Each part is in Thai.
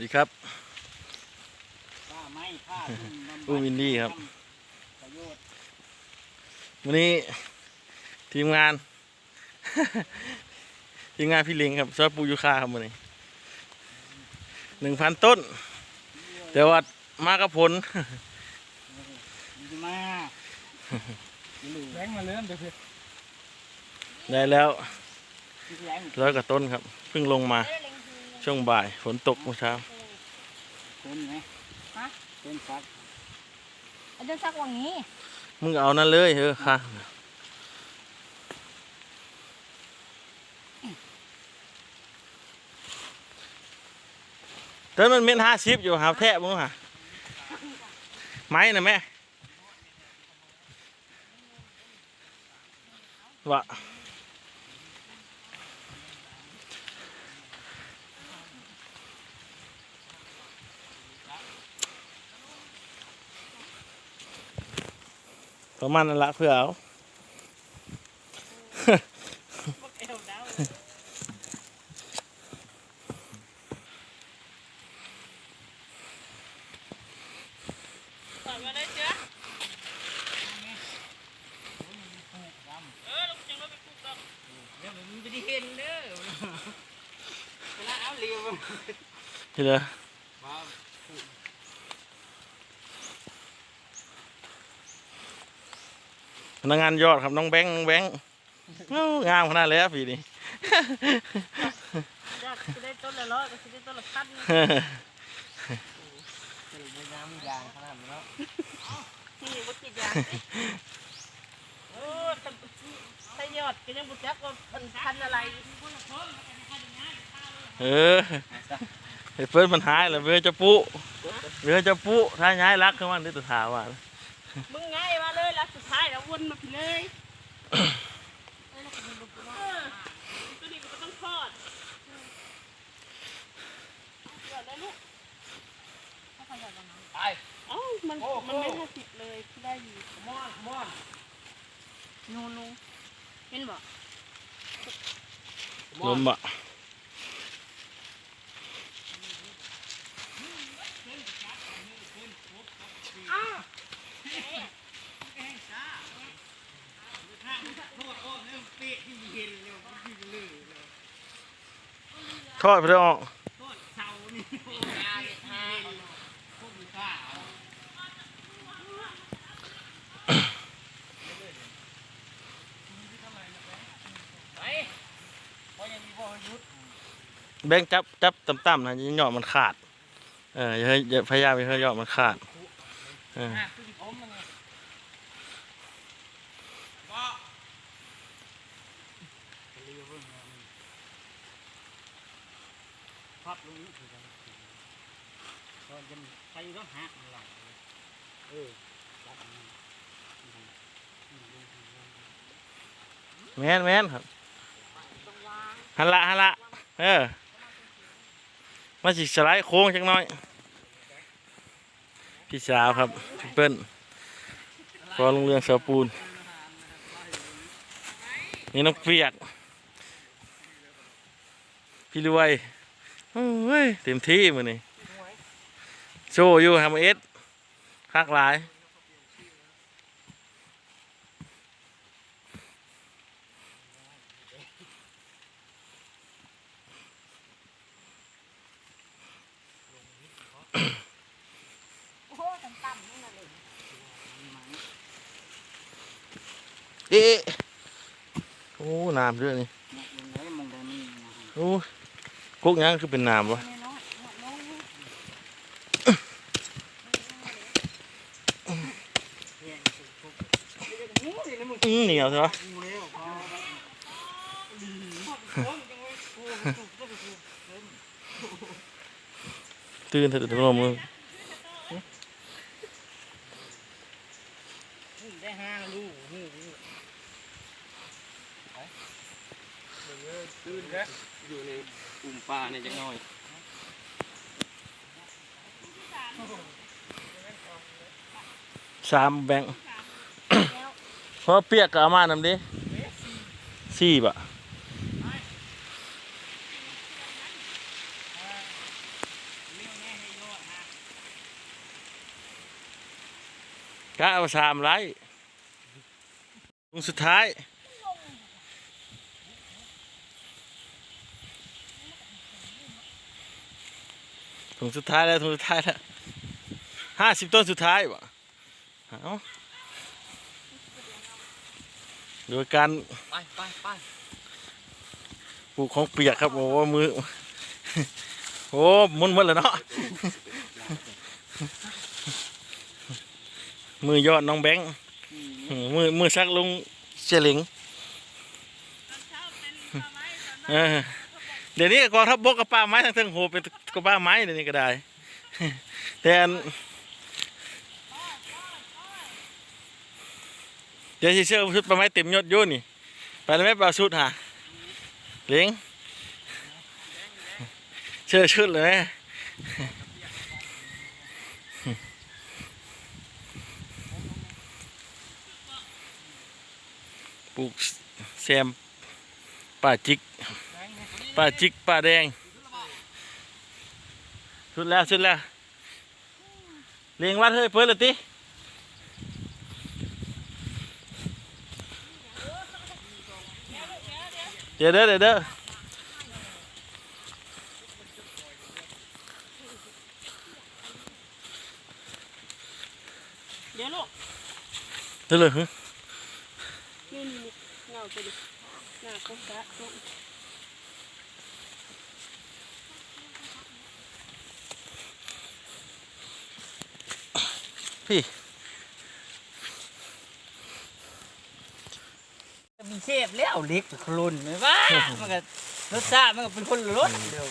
ดีครับผ้าไม้ผ้าทุ่งบำบัดอุ้มอินดี้ครับประโยชน์วันนี้ทีมงาน ทีมงานพี่ลิงครับซอยปูยูคาครับวันนี้หนึ่งพันต้น แต่ว่ามากับผลดีมาแรงมาเริ่มเดี๋ยวเพื่อนได้แล้วแรงร้อยกว่าต้นครับเพิ่งลงมา ช่วงบ่ายฝนตกเมื่อเช้าต้นไหมฮะต้นฟักอาจารย์ซักว่างี้ มึงเอานั่นเลยเออค่ะเต้นมันเม็ดห้าสิบอยู่ครับแทะมึงฮะไม้นะแม่วะ ประมาณนั้นละเพื่อเอาก่อนมาได้เจ้าเออ นักงานยอดครับน้องแบงค์น้องแบงค์เอ้างามขนาดแล้วปีนี้ อยากจะได้ต้นละร้อยก็จะได้ต้นละพันจะไปน้ำยางขนาดนี้เนาะนี่บ่ติดยางโอ้แต่ยอดก็ยังบ่จักว่าพันพันอะไรเออไอ้เฟิร์นมันหายแล้วเรือจะปุเรือจะปุถ้าย้ายรักขึ้นมาได้ตัวถาว่ามึงไง สุดท้ายแล้ววนมาพี่เลยเออตัวนี้ก็ต้องทอดหยอดได้ลูกไปเอ้ามันมันไม่ห้าสิบเลยที่ได้อยู่มอนมอนนูนูเห็นบ่ลมอะทอดไปแล้ว ออกเสานี่โอ้ยยาเลยท่าพวกมีข้าวเพราะยังมีบ่อยุทธแบงค์จับจับต่ำๆนะยังหยอดมันขาด เอออย่าให้อพยายามอย่าให้ยอดมันขาด เออ อะคือผมมันไงบ่เรียกว่าไง พับลงนี่คือกันตอนจะไปก็หักหลังเออจับมันแม่นแม่นครับฮันละฮันละเออมาสิสไลด์โค้งจังน้อย พี่สาวครับพี่เปิ้ลพอลงเรืองสาปูน นี่น้องเปียกพี่รวย โอ้ยเต็มที่มือนี่โชว์อยู่ฮัมเอสคักหลายโอ้ต่ำๆนี่น่ะเลยเอ๊ะโอ้น้ำด้วยนี่ยังไงมองได้นี่นะฮะ โอ้กุ๊กยังคือเป็นน้ำวะน้อยๆน้อยเพียงสุดทุกงูนี่นะมึงอืมเหนียวใช่ปะงูแล้วพอดีพอดยังไม่กูถูกต้องถูกตื่นเถอะตัวลมมือนี่ได้ห้าลูกตื่นครับอยู่ใน อุ้มปลาเนี่ยจังน้อยสามแบงค์เพราะเปียกกับอาม่านำดิสี่บะก็เอาสามไรตรงสุดท้าย งสุดท้ายแล้วถุงสุดท้ายแล้วห้าสิบต้นสุดท้ายบ่เอาโดยการไปไปไปปลูกของเปียกครับโอ้โหมือโอ้หมุนหมดแล้วเนาะมือยอดน้องแบงค์มือมือซักลุงเจลิงเออ เดี๋ยวนี้กองทัพบกกับป้าไม้ทั้งทั้งโหเป็นกับป้าไม้เดี๋ยวนี้ก็ได้แต่เดี๋ยวเชื่อชุดป้าไม้เต็มยศยุ่นี่ไปแล้วไม่ปลาชุดหาเลี้ยงเชื่อชุดเลยไหมปลูกแซมป่าจิก ป่าจิกป่าแดงสุดแล้วสุดแล้วเลี้ยงวัดเฮ้ยเพิ่นเลยติเดี๋ยวเด้อเดี๋ยวเด้อเดี๋ยวลูกเดี๋ยวเลยฮะนี่นี่นี่เงาไปดิหน้าก็กะ พี่มีเชฟแล้วเล็กกับคลุนไหมวะมันก็รสชาติมันก็เป็นคนละรสเดียว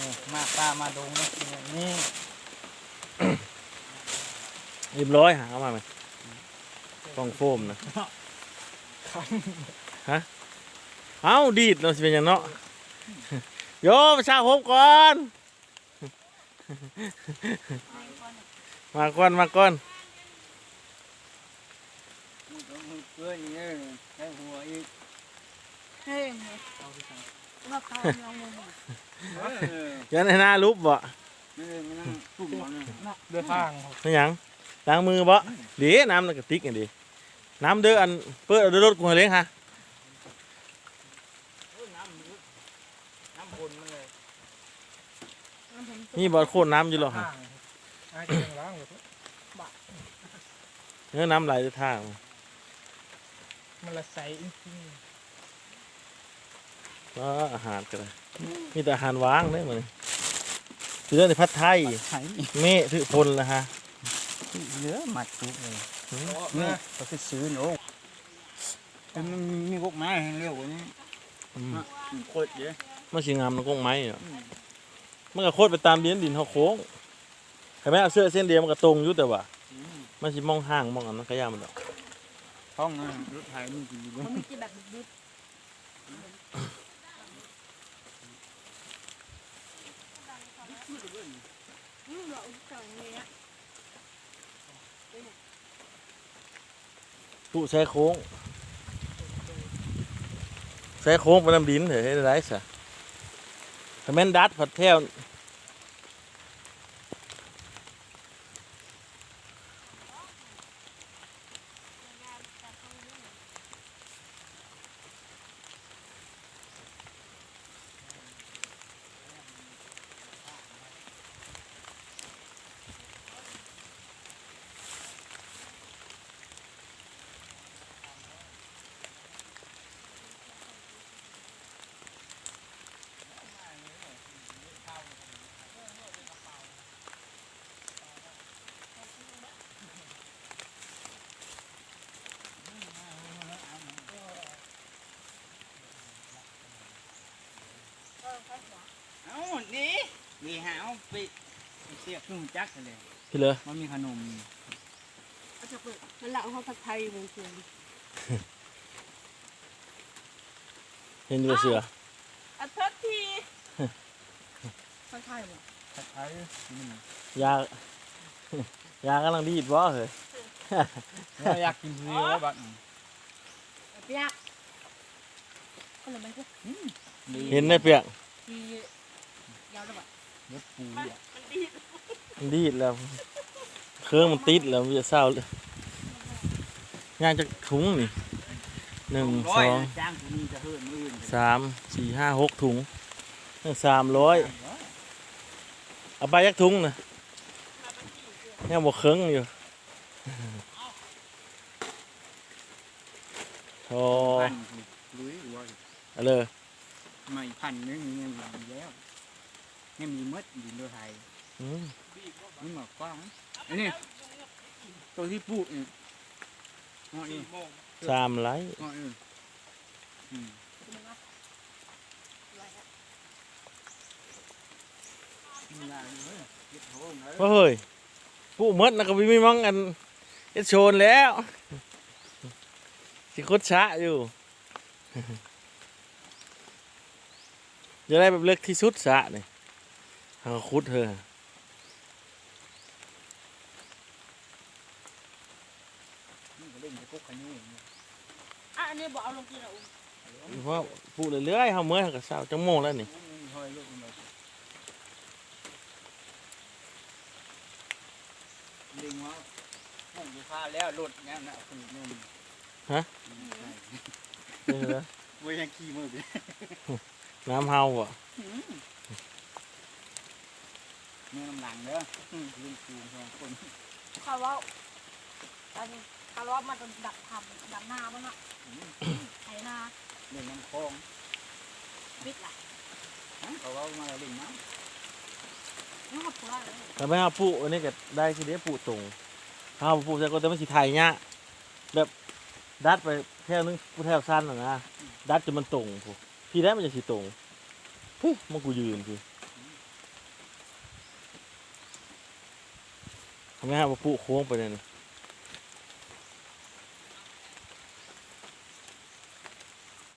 นี่มาปลามาดงนะกินอย่างนี้เรียบร้อยหาเอามาไหมกล่องโฟมนะฮะเอาดีดเนาะสิเป็นหยังเนาะโยมาชาผมก่อน มาก่อนมาก่อนเพื่อนนี่ใช้หัวอีกเฮ้ยมาพาน้องมึงเออยันให้หน้ารูปบ่นี่มันนั่งตุ่มมันนะเดือดฟางไม่หยังล้างมือบ่ดีน้ำในกระติกอันดีน้ำเด้ออันเปิดเอาเด้อรถกูให้เลี้ยงฮะ น้ำบนมันเลย นี่บ่โคตรน้ำอยู่หรอกฮะไอ้เรื่องล้างเลยเนื้อน้ำไหลจะท่างมันละใสจริงก็อาหารกันเลยมีแต่อาหารว่างเนี่ยมันคือเรื่องในพัดไทยไข่เมฆถือพลนะฮะเยอะมัดจุกเลยนี่เขาไปซื้อโน้แต่มันมีพวกไม้ให้เรียกว่านี้อืมโคตรเยอะมันสิงามมันกงไม้เนาะ มันก็โคตรไปตามเลี้ยนดินเขาโค้งเห็นไหมเอาเสื้อเส้นเดียวมันก็ตรงอยู่แต่ว่า มันสิมองห่างมองอันนั้นก็ยากมันดอกห้องนะรถไถมันกินอยู่มันมีที่แบบดึกอืมเราจังเนี้ยผู้ใช้โค้งใช้โค้งไปนำดินเถอะให้ได้ไรสะ ถ้าแม่นดัดผัดแถว เอ้านี่นี่หาเอาไปเสียบขึ้นจักรเลยพี่เลยมันมีขนมเอาจะเปิดมันหลังห้องผัดไทยเมืองเชียงเห็นอยู่บ่เสืออัดทษทีผัดไทยบ่ผัดไทยนี่มันยายากำลังดีดบ่เหรอเราอยากกินเรือบัดเปียกก็เลยมันก็เห็นได้เปียก ทียาวแล้วบ่เนื้อปูอะมันดีมันดีดแล้ว เครื่องมันติดแล้วมันจะเศร้าเลยย่างจากถุงนี่หนึ่งสองจ้างผู้นี้จะเฮิร์นมืออื่นสามสี่ห้าหกถุงสามร้อยเอาไปยักถุงนะยังบอกเครื่องอยู่โธ่พันลุยวัวเอาเลย ไม่พันนึงยังมีแล้วยังมีมดดินโดยไทยอืมนี่หมอกกว้างอันนี้ตัวที่ปลูกนี่งอนี่สามไร่งอนี่อืมนี่ล่ะนี่เว้ยเก็บโถงเลยว่าเฮ้ยผู้หมดนะก็มีมั่งอันเอดโชนแล้วสิคุดช้าอยู่ จะได้แบบเลือกที่สุดสะนี่ทางคุดเธอนี่ก็เล่นจะกุ๊กขยุ้ยนี่อะอันนี้บอกเอาลงกินอะอุ้มเพราะพูดเรื่อยๆเฮาเมื่อยเฮาก็เศร้าจังโมงแล้วนี่นี่ห้อยลูกมันเลยลิงว่าห้องอยู่ค่าแล้วรถเนี่ยนะคุณนุ่มนี่เหรอเว้ยยังขี่มือไป น้ำเฮาอะเมื่อน้ำหลังเด้ออืมลิงคูสองคนเขาว่าอันนี้เขาว่ามันจะดับทำดับหน้าบ้างอะไถนาเล่นน้ำคลองวิทย์ล่ะฮะเขาว่ามาเล่นน้นี่หมดตัวเลยแต่ไม่เฮาปูอันนี้ก็ได้ทีเดียวปูตรงเฮาปูแต่ก็แต่มันสิไทยเนี่ยแบบดัดไปแถวนึงแถวสั้นน่ะนะดัดจนมันตรงพู พี่ได้มันจะสีตรงเฮ้ยมันกูยืนพี่ทำไมฮะมาปูโค้งไปเลยนี่